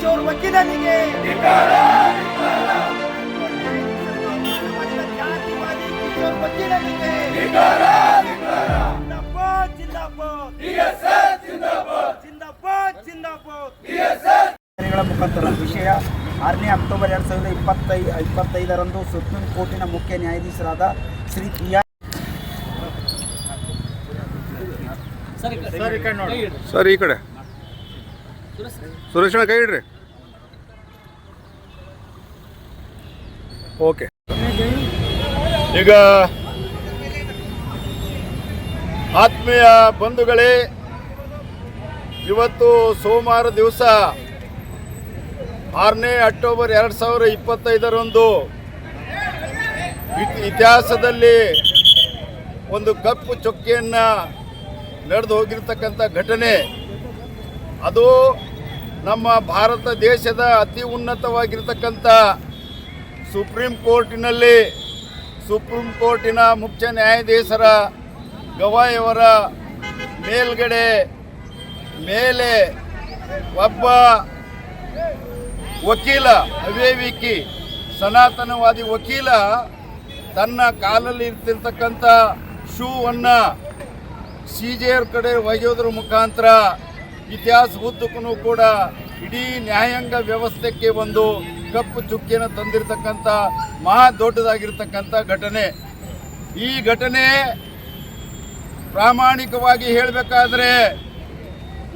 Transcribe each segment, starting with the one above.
ವಕೀಲನಿಗೆ. ಜಾತಿವಾದಿ ಕಿಶೋರ್ ವಕೀಲನಿಗೆ. ಜಿಂದಾಬಾದ್ ಜಿಂದಾಬಾದ್. ಜಿಂದಾಬಾದ್ ಜಿಂದಾಬಾದ್. ಗಳ ಮುಖಾಂತರ ವಿಷಯ. ಆರನೇ ಅಕ್ಟೋಬರ್ ಎರಡು ಸಾವಿರದ ಇಪ್ಪತ್ತೈ ಇಪ್ಪತ್ತೈದರಂದು ಸುಪ್ರೀಂ ಕೋರ್ಟಿನ ಮುಖ್ಯ ನ್ಯಾಯಾಧೀಶರಾದ ಶ್ರೀ ಪ್ರಿಯಾ ಆರ್ ಸರ್ ಈ ಕಡೆ ಸುರೇಶ್ ಕೈ ಇಡ್ರಿ. ಓಕೆ. ಈಗ ಆತ್ಮೀಯ ಬಂಧುಗಳೇ, ಇವತ್ತು ಸೋಮವಾರ ದಿವಸ ಆರನೇ ಅಕ್ಟೋಬರ್ ಎರಡು ಸಾವಿರ ಇಪ್ಪತ್ತೈದರಂದು ಇತ್- ಇತಿಹಾಸದಲ್ಲಿ ಒಂದು ಕಪ್ಪು ಚೊಕ್ಕೆಯನ್ನು ನಡೆದು ಹೋಗಿರ್ತಕ್ಕಂಥ ಘಟನೆ. ಅದು ನಮ್ಮ ಭಾರತ ದೇಶದ ಅತಿ ಉನ್ನತವಾಗಿರ್ತಕ್ಕಂಥ ಸುಪ್ರೀಂ ಕೋರ್ಟಿನಲ್ಲಿ ಸುಪ್ರೀಂ ಕೋರ್ಟಿನ ಮುಖ್ಯ ನ್ಯಾಯಾಧೀಶರ ಗವಾಯಿಯವರ ಮೇಲ್ಗಡೆ ಮೇಲೆ ಒಬ್ಬ ವಕೀಲ, ಅವೇವಿಕಿ, ಸನಾತನವಾದಿ ವಕೀಲ ತನ್ನ ಕಾಲಲ್ಲಿ ಇರ್ತಿರ್ತಕ್ಕಂಥ ಶೂವನ್ನು ಆರ್ ಕಡೆ ಒಗೆಯೋದ್ರ ಮುಖಾಂತರ ಇತಿಹಾಸ ಉದ್ದಕ್ಕೂ ಕೂಡ ಇಡೀ ನ್ಯಾಯಾಂಗ ವ್ಯವಸ್ಥೆಗೆ ಒಂದು ಕಪ್ಪು ಚುಕ್ಕಿಯನ್ನು ತಂದಿರತಕ್ಕಂಥ ಮಹಾ ದೊಡ್ಡದಾಗಿರ್ತಕ್ಕಂಥ ಘಟನೆ. ಈ ಘಟನೆ ಪ್ರಾಮಾಣಿಕವಾಗಿ ಹೇಳಬೇಕಾದ್ರೆ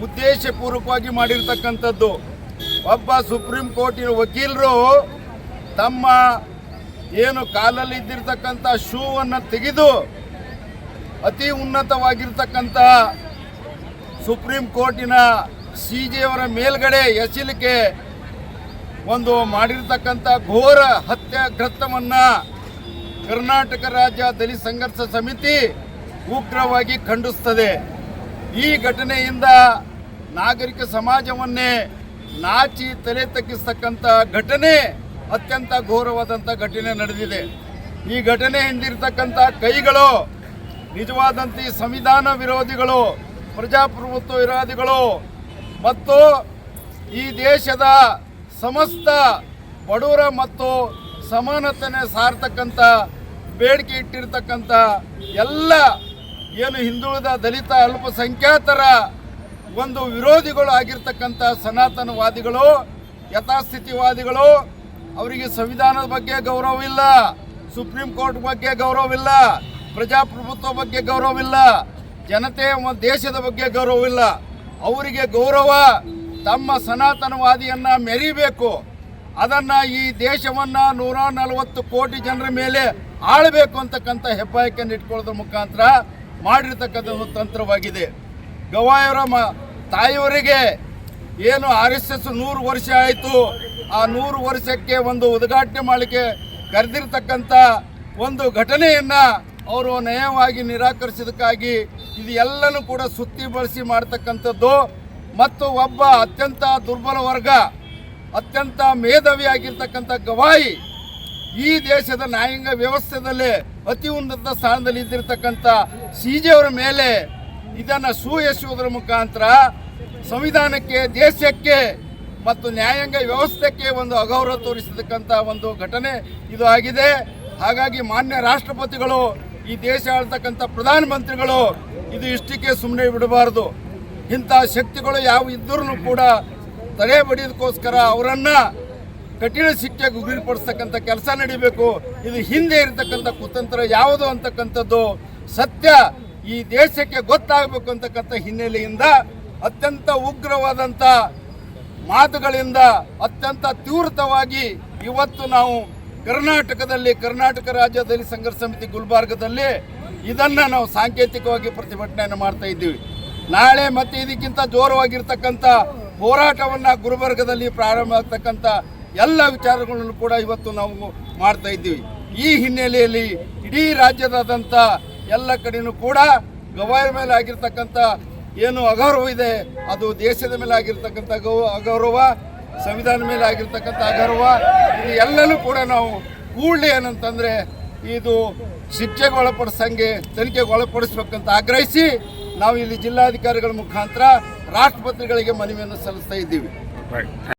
ಉದ್ದೇಶಪೂರ್ವಕವಾಗಿ ಮಾಡಿರ್ತಕ್ಕಂಥದ್ದು. ಒಬ್ಬ ಸುಪ್ರೀಂ ಕೋರ್ಟಿನ ವಕೀಲರು ತಮ್ಮ ಏನು ಕಾಲಲ್ಲಿ ಇದ್ದಿರ್ತಕ್ಕಂಥ ಶೂವನ್ನು ತೆಗೆದು ಅತಿ ಉನ್ನತವಾಗಿರ್ತಕ್ಕಂಥ ಸುಪ್ರೀಂ ಕೋರ್ಟಿನ ಸಿ ಅವರ ಮೇಲ್ಗಡೆ ಎಸಲಿಕ್ಕೆ ಒಂದು ಮಾಡಿರ್ತಕ್ಕಂಥ ಘೋರ ಹತ್ಯಾಕೃತ್ಯವನ್ನು ಕರ್ನಾಟಕ ರಾಜ್ಯ ದಲಿತ ಸಂಘರ್ಷ ಸಮಿತಿ ಉಗ್ರವಾಗಿ ಖಂಡಿಸ್ತದೆ. ಈ ಘಟನೆಯಿಂದ ನಾಗರಿಕ ಸಮಾಜವನ್ನೇ ನಾಚಿ ತಲೆ ತಗ್ಗಿಸ್ತಕ್ಕಂಥ ಘಟನೆ ಅತ್ಯಂತ ಘೋರವಾದಂಥ ಘಟನೆ ನಡೆದಿದೆ. ಈ ಘಟನೆ ಹಿಂದಿರ್ತಕ್ಕಂಥ ಕೈಗಳು, ನಿಜವಾದಂಥ ಸಂವಿಧಾನ ವಿರೋಧಿಗಳು, ಪ್ರಜಾಪ್ರಭುತ್ವ ವಿರೋಧಿಗಳು ಮತ್ತು ಈ ದೇಶದ ಸಮಸ್ತ ಬಡವರ ಮತ್ತು ಸಮಾನತೆನೇ ಸಾರ್ತಕ್ಕಂಥ ಬೇಡಿಕೆ ಇಟ್ಟಿರ್ತಕ್ಕಂಥ ಎಲ್ಲ ಏನು ಹಿಂದುಳಿದ ದಲಿತ ಅಲ್ಪಸಂಖ್ಯಾತರ ಒಂದು ವಿರೋಧಿಗಳು ಆಗಿರ್ತಕ್ಕಂಥ ಸನಾತನವಾದಿಗಳು, ಯಥಾಸ್ಥಿತಿವಾದಿಗಳು, ಅವರಿಗೆ ಸಂವಿಧಾನದ ಬಗ್ಗೆ ಗೌರವವಿಲ್ಲ ಸುಪ್ರೀಂ ಕೋರ್ಟ್ ಬಗ್ಗೆ ಗೌರವವಿಲ್ಲ ಪ್ರಜಾಪ್ರಭುತ್ವ ಬಗ್ಗೆ ಗೌರವವಿಲ್ಲ ಜನತೆ ದೇಶದ ಬಗ್ಗೆ ಗೌರವವಿಲ್ಲ ಅವರಿಗೆ ಗೌರವ ತಮ್ಮ ಸನಾತನವಾದಿಯನ್ನ ಮೆರಿಬೇಕು. ಅದನ್ನ ಈ ದೇಶವನ್ನ ನೂರ ನಲವತ್ತು ಕೋಟಿ ಜನರ ಮೇಲೆ ಆಳಬೇಕು ಅಂತಕ್ಕಂಥ ಹೆಬ್ಬಾಯಕನ್ನು ಇಟ್ಕೊಳ್ಳೋದ್ರ ಮುಖಾಂತರ ಮಾಡಿರ್ತಕ್ಕಂಥದ್ದು ತಂತ್ರವಾಗಿದೆ. ಗವಾಯವರ ಮ, ತಾಯಿಯವರಿಗೆ ಏನು ಆರ್ ಎಸ್ ಎಸ್ ನೂರು ವರ್ಷ ಆಯಿತು. ಆ ನೂರು ವರ್ಷಕ್ಕೆ ಒಂದು ಉದ್ಘಾಟನೆ ಮಾಡಲಿಕ್ಕೆ ಕರೆದಿರ್ತಕ್ಕಂಥ ಒಂದು ಘಟನೆಯನ್ನು ಅವರು ನಯವಾಗಿ ನಿರಾಕರಿಸಿದಕ್ಕಾಗಿ ಇದು ಎಲ್ಲನೂ ಕೂಡ ಸುತ್ತಿ ಬಳಸಿ ಮಾಡ್ತಕ್ಕಂಥದ್ದು. ಮತ್ತು ಒಬ್ಬ ಅತ್ಯಂತ ದುರ್ಬಲ ವರ್ಗ, ಅತ್ಯಂತ ಮೇಧಾವಿ ಆಗಿರ್ತಕ್ಕಂಥ ಗವಾಯಿ ಈ ದೇಶದ ನ್ಯಾಯಾಂಗ ವ್ಯವಸ್ಥೆಯಲ್ಲಿ ಅತಿ ಉನ್ನತ ಸ್ಥಾನದಲ್ಲಿ ಇದ್ದಿರ್ತಕ್ಕಂಥ ಅವರ ಮೇಲೆ ಇದನ್ನು ಸೂಯಸುವುದರ ಮುಖಾಂತರ ಸಂವಿಧಾನಕ್ಕೆ, ದೇಶಕ್ಕೆ ಮತ್ತು ನ್ಯಾಯಾಂಗ ವ್ಯವಸ್ಥೆಗೆ ಒಂದು ಅಗೌರವ ತೋರಿಸತಕ್ಕಂಥ ಒಂದು ಘಟನೆ ಇದು ಆಗಿದೆ. ಹಾಗಾಗಿ ಮಾನ್ಯ ರಾಷ್ಟ್ರಪತಿಗಳು, ಈ ದೇಶ ಆಳ್ತಕ್ಕಂಥ ಪ್ರಧಾನಮಂತ್ರಿಗಳು ಇದು ಇಷ್ಟಕ್ಕೆ ಸುಮ್ಮನೆ ಬಿಡಬಾರದು. ಇಂಥ ಶಕ್ತಿಗಳು ಯಾವ ಇದ್ದರೂ ಕೂಡ ತಲೆ ಬಡಿಯೋದಕ್ಕೋಸ್ಕರ ಅವರನ್ನ ಕಠಿಣ ಶಿಕ್ಷೆಗೆ ಗುರಿಪಡಿಸ್ತಕ್ಕಂಥ ಕೆಲಸ ನಡೀಬೇಕು. ಇದು ಹಿಂದೆ ಇರತಕ್ಕಂಥ ಕುತಂತ್ರ, ಯಾವುದು ಅಂತಕ್ಕಂಥದ್ದು ಸತ್ಯ ಈ ದೇಶಕ್ಕೆ ಗೊತ್ತಾಗಬೇಕು ಅಂತಕ್ಕಂಥ ಹಿನ್ನೆಲೆಯಿಂದ ಅತ್ಯಂತ ಉಗ್ರವಾದಂಥ ಮಾತುಗಳಿಂದ ಅತ್ಯಂತ ತೀವ್ರತವಾಗಿ ಇವತ್ತು ನಾವು ಕರ್ನಾಟಕದಲ್ಲಿ, ಕರ್ನಾಟಕ ರಾಜ್ಯದಲ್ಲಿ ಸಂಘರ್ಷ ಸಮಿತಿ ಗುಲ್ಬರ್ಗದಲ್ಲಿ ಇದನ್ನ ನಾವು ಸಾಂಕೇತಿಕವಾಗಿ ಪ್ರತಿಭಟನೆಯನ್ನು ಮಾಡ್ತಾ ಇದ್ದೀವಿ. ನಾಳೆ ಮತ್ತೆ ಇದಕ್ಕಿಂತ ಜೋರವಾಗಿರ್ತಕ್ಕಂಥ ಹೋರಾಟವನ್ನ ಗುಲ್ಬರ್ಗದಲ್ಲಿ ಪ್ರಾರಂಭ ಆಗ್ತಕ್ಕಂಥ ಎಲ್ಲ ವಿಚಾರಗಳನ್ನು ಕೂಡ ಇವತ್ತು ನಾವು ಮಾಡ್ತಾ ಇದ್ದೀವಿ. ಈ ಹಿನ್ನೆಲೆಯಲ್ಲಿ ಇಡೀ ರಾಜ್ಯದಾದಂಥ ಎಲ್ಲ ಕಡೆಯೂ ಕೂಡ ಗವಾಯಿ ಮೇಲೆ ಆಗಿರ್ತಕ್ಕಂಥ ಏನು ಅಗೌರವ ಇದೆ, ಅದು ದೇಶದ ಮೇಲೆ ಆಗಿರ್ತಕ್ಕಂಥ ಗೌ, ಅಗೌರವ, ಸಂವಿಧಾನ ಮೇಲೆ ಆಗಿರ್ತಕ್ಕಂಥ ಅಗೌರವ, ಇದು ಎಲ್ಲನೂ ಕೂಡ ನಾವು ಕೂಡಲೇ ಏನಂತಂದರೆ ಇದು ಶಿಕ್ಷೆಗೆ ಒಳಪಡಿಸಂಗೆ ತನಿಖೆಗೆ ಒಳಪಡಿಸ್ಬೇಕಂತ ಆಗ್ರಹಿಸಿ ನಾವು ಇಲ್ಲಿ ಜಿಲ್ಲಾಧಿಕಾರಿಗಳ ಮುಖಾಂತರ ರಾಷ್ಟ್ರಪತಿಗಳಿಗೆ ಮನವಿಯನ್ನು ಸಲ್ಲಿಸ್ತಾ ಇದ್ದೀವಿ.